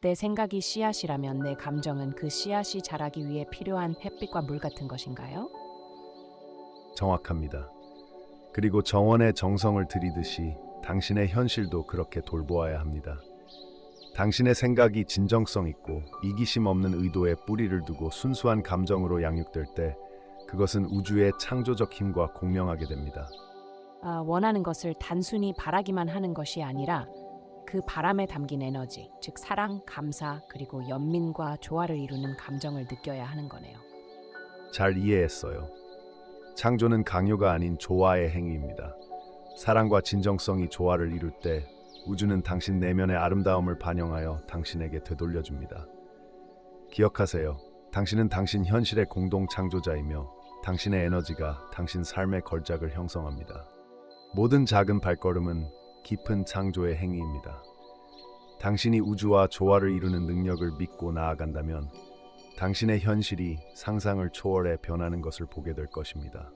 내 생각이 씨앗이라면 내 감정은 그 씨앗이 자라기 위해 필요한 햇빛과 물 같은 것인가요? 정확합니다. 그리고 정원의 정성을 들이듯이 당신의 현실도 그렇게 돌보아야 합니다. 당신의 생각이 진정성 있고 이기심 없는 의도에 뿌리를 두고 순수한 감정으로 양육될 때 그것은 우주의 창조적 힘과 공명하게 됩니다. 아, 원하는 것을 단순히 바라기만 하는 것이 아니라 그 바람에 담긴 에너지, 즉 사랑, 감사, 그리고 연민과 조화를 이루는 감정을 느껴야 하는 거네요. 잘 이해했어요. 창조는 강요가 아닌 조화의 행위입니다. 사랑과 진정성이 조화를 이룰 때 우주는 당신 내면의 아름다움을 반영하여 당신에게 되돌려줍니다. 기억하세요. 당신은 당신 현실의 공동 창조자이며 당신의 에너지가 당신 삶의 걸작을 형성합니다. 모든 작은 발걸음은 깊은 창조의 행위입니다. 당신이 우주와 조화를 이루는 능력을 믿고 나아간다면 당신의 현실이 상상을 초월해 변하는 것을 보게 될 것입니다.